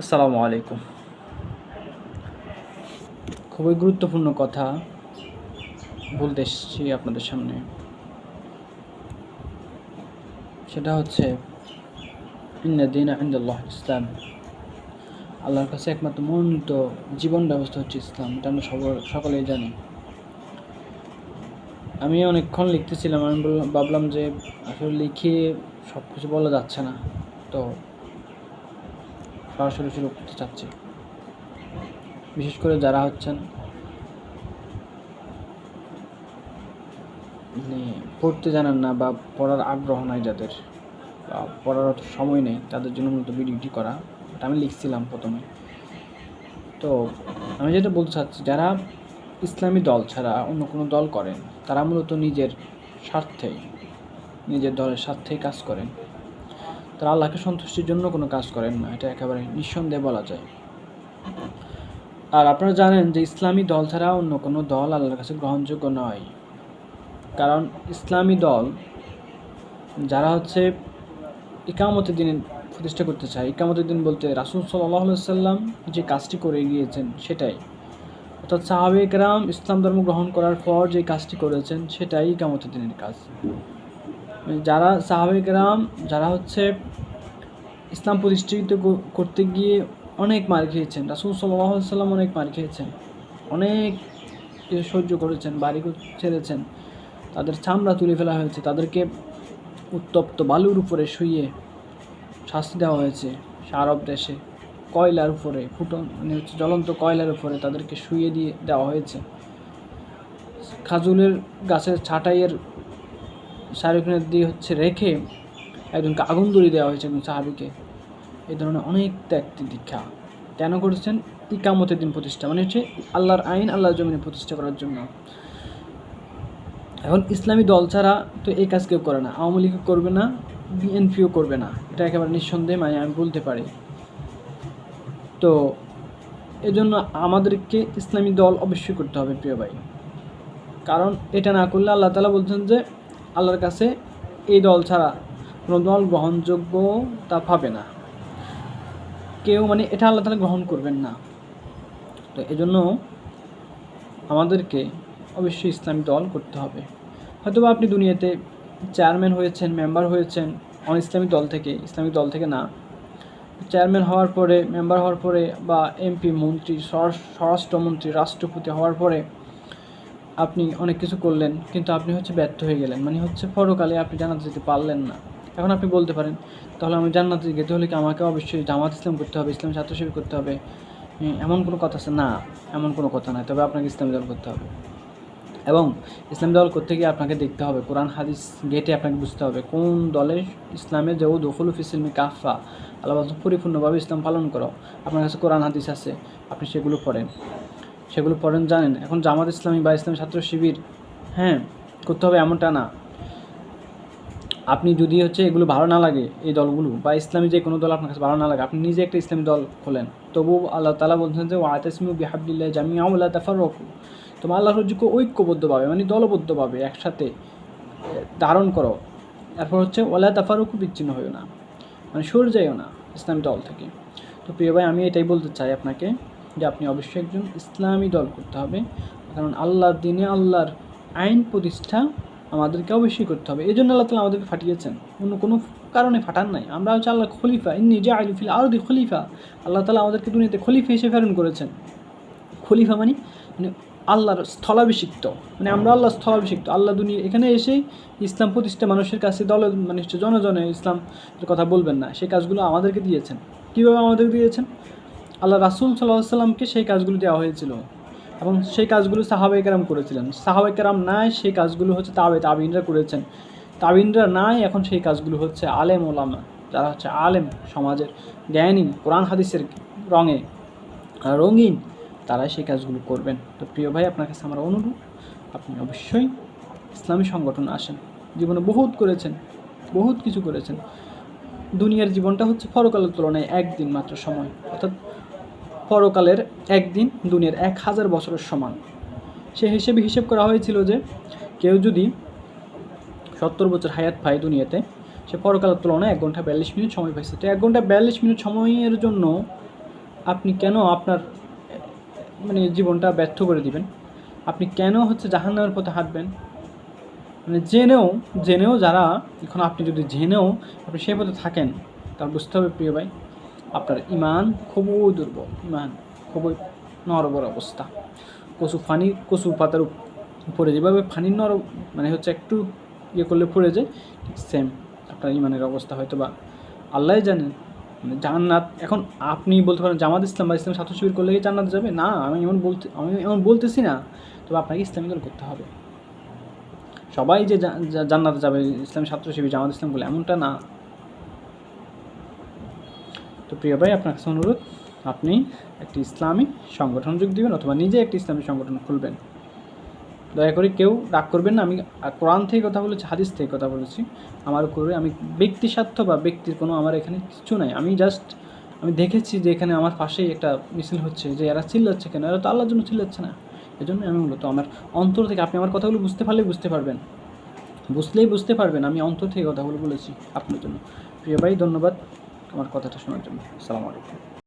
আসসালামু আলাইকুম। খুবই গুরুত্বপূর্ণ কথা বলতে এসেছি আপনাদের সামনে। সেটা হচ্ছে ইন্দিন আহমদুল্লাহ ইসলাম। আল্লাহর কাছে একমাত্র মনোনীত জীবন ব্যবস্থা হচ্ছে ইসলাম, এটা আমরা সবার সকলেই জানি। আমি অনেকক্ষণ লিখতেছিলাম, আমি ভাবলাম যে আসলে লিখে সব কিছু বলা যাচ্ছে না। তো সরাসরি শুরু করতে চাচ্ছি। বিশেষ করে যারা হচ্ছেন মানে পড়তে জানেন না বা পড়ার আগ্রহ নাই যাদের, বা পড়ার অত সময় নেই, তাদের জন্য মূলত ভিডিওটি করা। এটা আমি লিখছিলাম প্রথমে। তো আমি যেটা বলতে চাচ্ছি, যারা ইসলামী দল ছাড়া অন্য কোনো দল করেন, তারা মূলত নিজের স্বার্থেই, নিজের দলের স্বার্থেই কাজ করেন। তারা আল্লাহকে সন্তুষ্টির জন্য কোনো কাজ করেন না, এটা একেবারে নিঃসন্দেহে বলা যায়। আর আপনারা জানেন যে ইসলামী দল ছাড়া অন্য কোনো দল আল্লাহর কাছে গ্রহণযোগ্য নয়। কারণ ইসলামী দল যারা হচ্ছে ইকামতের দিন প্রতিষ্ঠা করতে চায়, ইকামতের দিন বলতে রাসুল সাল্লাহ সাল্লাম যে কাজটি করে গিয়েছেন সেটাই। অর্থাৎ সাহাবেক রাম ইসলাম ধর্ম গ্রহণ করার পর যে কাজটি করেছেন সেটাই ইকামতের দিনের কাজ। যারা সাহাবেক রাম যারা হচ্ছে ইসলাম প্রতিষ্ঠিত করতে গিয়ে অনেক মার খেয়েছেন। রাসুল সাল্লাম অনেক মার খেয়েছেন। অনেক সহ্য করেছেন, বাড়ি ছেড়েছেন। তাদের চামড়া তুলে ফেলা হয়েছে, তাদেরকে উত্তপ্ত বালুর উপরে শুয়ে শাস্তি দেওয়া হয়েছে। আরব দেশে কয়লার উপরে ফুটন মানে হচ্ছে জ্বলন্ত কয়লার উপরে তাদেরকে শুয়ে দিয়ে দেওয়া হয়েছে। খাজুলের গাছের ছাঁটাইয়ের শাহরুখানে দিয়ে হচ্ছে রেখে একজনকে আগুন ধরিয়ে দেওয়া হয়েছে একজন সাহাবিকে। এই ধরনের অনেক ত্যাগ দীক্ষা কেন করেছেন? ইকামতের দিন প্রতিষ্ঠা মানে হচ্ছে আল্লাহর আইন, আল্লাহর জমিনে প্রতিষ্ঠা করার জন্য। এখন ইসলামী দল ছাড়া তো এই কাজ কেউ করে না, আওয়ামী লীগ করবে না, বিএনপিও করবে না। এটা একেবারে নিঃসন্দেহে মানে আমি বলতে পারি। তো এজন্য আমাদেরকে ইসলামী দল অবশ্যই করতে হবে, প্রিয় ভাই। কারণ এটা না করলে আল্লাহ তালা বলছেন যে আল্লাহর কাছে এই দল ছাড়া কোনো দল গ্রহণযোগ্য তা পাবে না। কেউ মানে এটা আল্লাহ তালা গ্রহণ করবেন না। তো এজন্য আমাদেরকে অবশ্যই ইসলামী দল করতে হবে। হয়তোবা আপনি দুনিয়াতে চেয়ারম্যান হয়েছেন, মেম্বার হয়েছেন, অন ইসলামী দল থেকে ইসলামিক দল থেকে না। চেয়ারম্যান হওয়ার পরে, মেম্বার হওয়ার পরে বা এমপি, মন্ত্রী স্বরাষ্ট্রমন্ত্রী রাষ্ট্রপতি হওয়ার পরে আপনি অনেক কিছু করলেন, কিন্তু আপনি হচ্ছে ব্যর্থ হয়ে গেলেন। মানে হচ্ছে পরকালে আপনি জান্নাতে যেতে পারলেন না। এখন আপনি বলতে পারেন, তাহলে আমি জান্নাতে যেতে হলে কি আমাকে অবশ্যই জামাত ইসলাম করতে হবে, ইসলাম ছাত্র শিবির করতে হবে? এমন কোনো কথা আছে? না, এমন কোনো কথা নয় তবে আপনাকে ইসলামী দল করতে হবে। এবং ইসলামী দল করতে গিয়ে আপনাকে দেখতে হবে, কোরআন, হাদিস গেটে আপনাকে বুঝতে হবে, কোন দলে ইসলামে যে দখল ফিসিলমি কাফা, আল্লাহ পরিপূর্ণভাবে ইসলাম পালন করো। আপনার কাছে কোরআন, হাদিস আছে, আপনি সেগুলো পড়েন। সেগুলো পড়েন, জানেন। এখন জামাত ইসলামী বা ইসলামী ছাত্র শিবির হ্যাঁ করতে হবে এমনটা না। আপনি যদি হচ্ছে এগুলো ভালো না লাগে, এই দলগুলো বা ইসলামী যে কোনো দল আপনার কাছে ভালো না লাগে, আপনি নিজে একটা ইসলামী দল খোলেন। তবু আল্লাহ তালা বলছেন যে, ওয়াতাসমিউ বিহাবদুল্লাহ জামিয়া উল্লাহ তাফারকু তোমার আল্লাহর রজ্জুকে ঐক্যবদ্ধভাবে মানে দলবদ্ধভাবে একসাথে ধারণ করো। তারপর হচ্ছে ওলা তাফারুকু বিচ্ছিন্ন হয়েও না। মানে সরে যাইও না ইসলামী দল থেকে। তো প্রিয় ভাই, আমি এটাই বলতে চাই আপনাকে। যে আপনি অবশ্যই একজন ইসলামী দল করতে হবে। কারণ আল্লাহর দিনে আল্লাহর আইন প্রতিষ্ঠা আমাদেরকে অবশ্যই করতে হবে। এই জন্য আল্লাহ তালা আমাদেরকে ফাটিয়েছেন। অন্য কোনো কারণে ফাটান নাই। আমরা হচ্ছে আল্লাহ খলিফা। ইন্নি জা আলিফিল আরদি খলিফা। আল্লাহ তালা আমাদেরকে দুনিয়াতে খলিফা হিসেবে প্রেরণ করেছেন। খলিফা মানে মানে আল্লাহর স্থলাভিষিক্ত। মানে আমরা আল্লাহ স্থলাভিষিক্ত। আল্লাহ দুনিয়া, এখানে এসে ইসলাম প্রতিষ্ঠা মানুষের কাছে দল মানে হচ্ছে জনজনে ইসলাম কথা বলবেন না। সেই কাজগুলো আমাদেরকে দিয়েছেন। কীভাবে আমাদেরকে দিয়েছেন? আল্লাহ রাসুল সাল্লাহ সাল্লামকে সেই কাজগুলো দেওয়া হয়েছিল। এবং সেই কাজগুলো সাহাবাই কেরাম করেছিলেন। সাহাবাই কেরাম নাই, সেই কাজগুলো হচ্ছে তাবে তাবিনরা করেছেন। তাবিনরা নাই, এখন সেই কাজগুলো হচ্ছে আলেম ওলামা, যারা হচ্ছে আলেম সমাজের জ্ঞানী, কোরআন হাদিসের রঙে রঙিন, তারাই সেই কাজগুলো করবেন। তো প্রিয় ভাই, আপনার কাছে আমার অনুরোধ, আপনি অবশ্যই ইসলামী সংগঠন আসেন। জীবনে বহুত করেছেন, বহুত কিছু করেছেন। দুনিয়ার জীবনটা হচ্ছে ফরকালের তুলনায় একদিন মাত্র সময়। অর্থাৎ পরকালের একদিন দুনিয়ার এক হাজার বছরের সমান। সে হিসেবে হিসেব করা হয়েছিল যে কেউ যদি সত্তর বছর হায়াত পায় দুনিয়াতে, সে পরকালের তুলনায় এক ঘণ্টা বিয়াল্লিশ মিনিট সময় পাইছে। তো এক ঘণ্টা বিয়াল্লিশ মিনিট সময়ের জন্য আপনি কেন আপনার মানে জীবনটা ব্যর্থ করে দিবেন? আপনি কেন হচ্ছে জাহান্নামের পথে হাঁটবেন? মানে জেনেও জেনেও যারা, এখন আপনি যদি জেনেও আপনি সেই পথে থাকেন তার বুঝতে হবে প্রিয় ভাই আপনার ইমান খুবই দুর্বল, ইমান খুবই নরবর অবস্থা। কচু ফানি, কচু পাতার উপ- উপরে যেভাবে ফানির নর মানে হচ্ছে একটু ইয়ে করলে পড়ে যায় সেম আপনার ইমানের অবস্থা হয়তো বা। আল্লাহ জানেন মানে জান্নাত, এখন আপনি বলতে পারেন জামাত ইসলাম বা ইসলাম ছাত্র শিবির করলে জান্নাত যাবে? না, আমি এমন বলতে, আমি এমন বলতেছি না, তবে আপনাকে ইসলামী দল করতে হবে। সবাই যে জান্নাতে যাবে, ইসলাম ছাত্র শিবির, জামাত ইসলাম বলে এমনটা না। তো প্রিয় ভাই, আপনার কাছে অনুরোধ, আপনি একটি ইসলামী সংগঠন যোগ দিবেন অথবা নিজে একটি ইসলামী সংগঠন খুলবেন। দয়া করে কেউ রাগ করবেন না, আমি কোরআন থেকে কথা বলেছি, হাদিস থেকে কথা বলেছি। আমার উপরে আমি ব্যক্তি স্বার্থ বা ব্যক্তির কোনো আমার এখানে কিছু নাই। আমি জাস্ট আমি দেখেছি যে এখানে আমার পাশেই একটা মিছিল হচ্ছে, যে এরা চিল্লাচ্ছে কেন? এরা তো আল্লাহর জন্য চিল্লাচ্ছে না। এই জন্য আমি মূলত আমার অন্তর থেকে, আপনি আমার কথাগুলো বুঝতে পারলেই বুঝতে পারবেন। বুঝলেই বুঝতে পারবেন, আমি অন্তর থেকে কথাগুলো বলেছি আপনার জন্য। প্রিয় ভাই, ধন্যবাদ। আমার কথাটা শোনার জন্য। আসসালামু আলাইকুম।